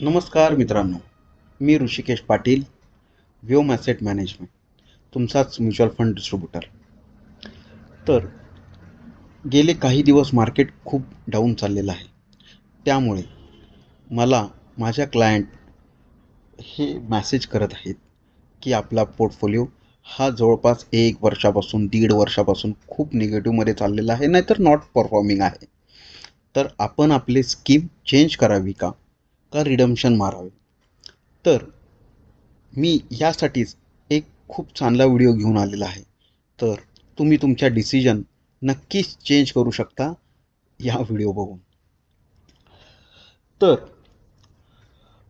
नमस्कार मित्रांनो मी ऋषिकेश पाटील व्योम ॲसेट मॅनेजमेंट तुमचाच म्युच्युअल फंड डिस्ट्रीब्युटर तर गेले काही दिवस मार्केट खूप डाऊन चाललेलं आहे. त्यामुळे मला माझ्या क्लायंट हे मॅसेज करत आहेत की आपला पोर्टफोलिओ हा जवळपास एक वर्षापासून दीड वर्षापासून खूप निगेटिव्हमध्ये चाललेला आहे नाहीतर नॉट परफॉर्मिंग आहे. तर आपण आपले स्कीम चेंज करावी का? का रिडम्शन मारावे? तर मी यासाठीच एक खूप चांगला व्हिडिओ घेऊन आलेला आहे. तर तुम्ही तुमच्या डिसिजन नक्कीच चेंज करू शकता या व्हिडिओ बघून. तर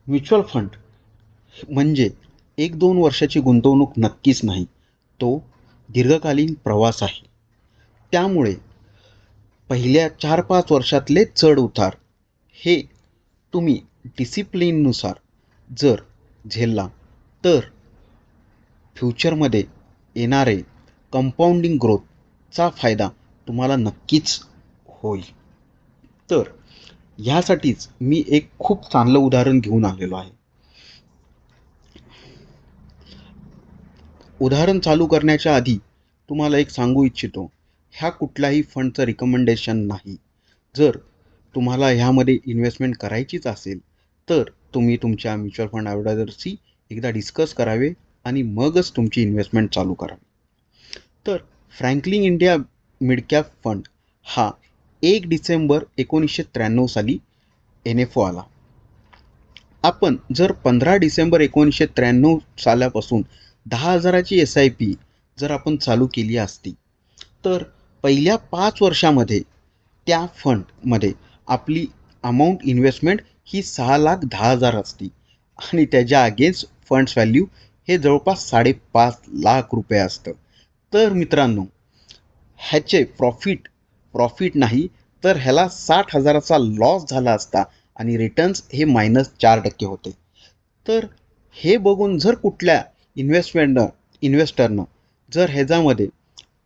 म्युच्युअल फंड म्हणजे एक दोन वर्षाची गुंतवणूक नक्कीच नाही. तो दीर्घकालीन प्रवास आहे. त्यामुळे पहिल्या चार पाच वर्षातले चढ उतार हे तुम्ही डिसिप्लिननुसार जर झेलला तर फ्युचरमध्ये येणारे कंपाऊंडिंग ग्रोथचा फायदा तुम्हाला नक्कीच होईल. तर ह्यासाठीच मी एक खूप चांगलं उदाहरण घेऊन आलेलो आहे. उदाहरण चालू करण्याच्या आधी तुम्हाला एक सांगू इच्छितो ह्या कुठल्याही फंडचं रिकमेंडेशन नाही. जर तुम्हाला ह्यामध्ये इन्व्हेस्टमेंट करायचीच असेल तर तुम्ही तुमच्या म्युच्युअल फंड ॲडवायझरशी एकदा डिस्कस करावे आणि मगच तुमची इन्व्हेस्टमेंट चालू करावी. तर फ्रँकलिन इंडिया मिडकॅप फंड हा एक डिसेंबर एकोणीसशे त्र्याण्णव साली एन एफ ओ आला. आपण जर पंधरा डिसेंबर एकोणीसशे त्र्याण्णव सालापासून दहा हजाराची एस आय पी जर आपण चालू केली असती तर पहिल्या पाच वर्षामध्ये त्या फंडमध्ये आपली अमाऊंट इन्व्हेस्टमेंट ही सहा लाख दहा हजार असती. आणि त्याच्या अगेन्स्ट फंड्स व्हॅल्यू हे जवळपास साडेपाच लाख रुपये असतं. तर मित्रांनो ह्याचे प्रॉफिट प्रॉफिट नाही तर ह्याला साठ हजाराचा लॉस झाला असता आणि रिटर्न्स हे मायनस चार टक्के होते. तर हे बघून जर कुठल्या इन्व्हेस्टमेंटनं इन्व्हेस्टरनं जर ह्याच्यामध्ये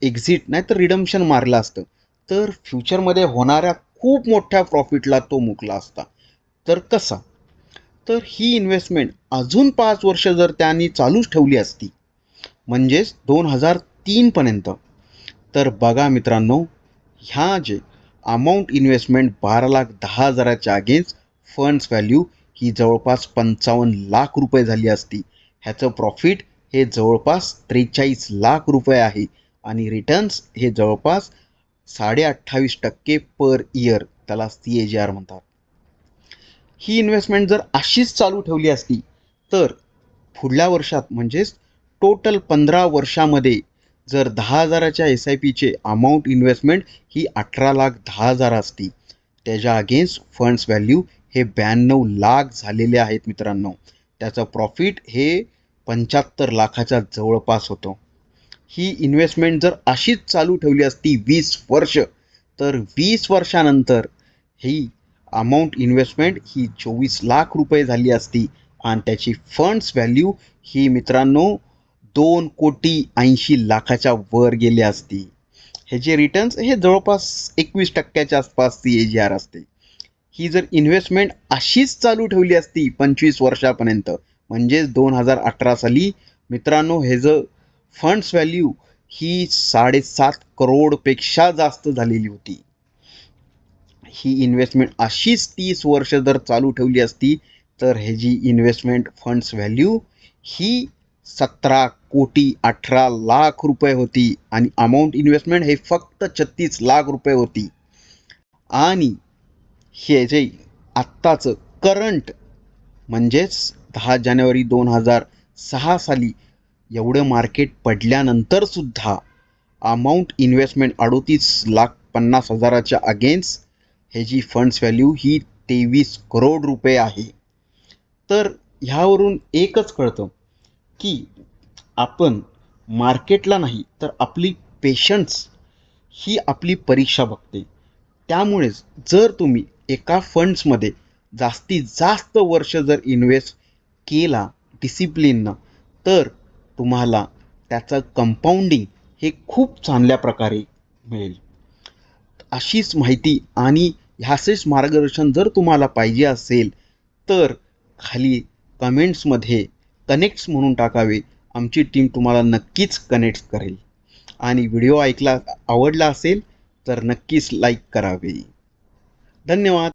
एक्झिट नाही तर रिडम्शन मारलं असतं तर फ्युचरमध्ये होणाऱ्या खूप मोठ्या प्रॉफिटला तो मुकला असता. तर कसा तर ही इन्व्हेस्टमेंट अजून पाच वर्ष जर त्यांनी चालूच ठेवली असती म्हणजेच दोन हजार तीनपर्यंत तर बघा मित्रांनो ह्या जे अमाऊंट इन्व्हेस्टमेंट बारा लाख दहा हजाराच्या अगेन्स्ट फंड्स व्हॅल्यू ही जवळपास पंचावन्न लाख रुपये झाली असती. ह्याचं प्रॉफिट हे जवळपास त्रेचाळीस लाख रुपये आहे आणि रिटर्न्स हे जवळपास साडे अठ्ठावीस टक्के पर इयर त्याला सी ए जी आर म्हणतात. ही इन्व्हेस्टमेंट जर अशीच चालू ठेवली असती तर पुढल्या वर्षात म्हणजेच टोटल पंधरा वर्षामध्ये जर दहा हजाराच्या एस आय पीचे अमाऊंट इन्व्हेस्टमेंट ही अठरा लाख दहा हजार असती. त्याच्या अगेन्स्ट फंड्स व्हॅल्यू हे ब्याण्णव लाख झालेले आहेत मित्रांनो. त्याचं प्रॉफिट हे पंच्याहत्तर लाखाच्या जवळपास होतं. ही इन्व्हेस्टमेंट जर अशीच चालू ठेवली असती वीस वर्ष तर वीस वर्षानंतर ही अमाऊंट इन्व्हेस्टमेंट ही चोवीस लाख रुपये झाली असती. आणि त्याची फंड्स व्हॅल्यू ही मित्रांनो दोन कोटी ऐंशी लाखाच्या वर गेली असती. हे जे रिटर्न्स हे जवळपास एकवीस टक्क्याच्या आसपास ती ए जी आर असते. ही जर इन्व्हेस्टमेंट अशीच चालू ठेवली असती पंचवीस वर्षापर्यंत म्हणजेच दोन हजार अठरा साली मित्रांनो ह्याचं फंड्स व्हॅल्यू ही साडेसात करोडपेक्षा जास्त झालेली होती. ही इन्व्हेस्टमेंट अशीच तीस वर्ष जर चालू ठेवली असती तर ह्याची इन्व्हेस्टमेंट फंड्स व्हॅल्यू ही सतरा कोटी अठरा लाख रुपये होती आणि अमाऊंट इन्व्हेस्टमेंट हे फक्त छत्तीस लाख रुपये होती. आणि हे जे आत्ताचं करंट म्हणजेच दहा जानेवारी दोन हजार सहा साली एवढं मार्केट पडल्यानंतरसुद्धा अमाऊंट इन्व्हेस्टमेंट अडोतीस लाख पन्नास हजाराच्या अगेन्स्ट ह्याची फंड्स व्हॅल्यू ही तेवीस करोड रुपये आहे. तर ह्यावरून एकच कळतं की आपण मार्केटला नाही तर आपली पेशन्स ही आपली परीक्षा बघते. त्यामुळेच जर तुम्ही एका फंड्समध्ये जास्तीत जास्त वर्ष जर इन्व्हेस्ट केला डिसिप्लिननं तर तुम्हाला त्याचं कंपाऊंडिंग हे खूप चांगल्या प्रकारे मिळेल. अशीच माहिती आणि ह्याचेच मार्गदर्शन जर तुम्हाला पाहिजे असेल तर खाली कमेंट्समध्ये कनेक्ट्स म्हणून टाकावे. आमची टीम तुम्हाला नक्कीच कनेक्ट करेल. आणि व्हिडिओ ऐकला आवडला असेल तर नक्कीच लाईक करावे. धन्यवाद.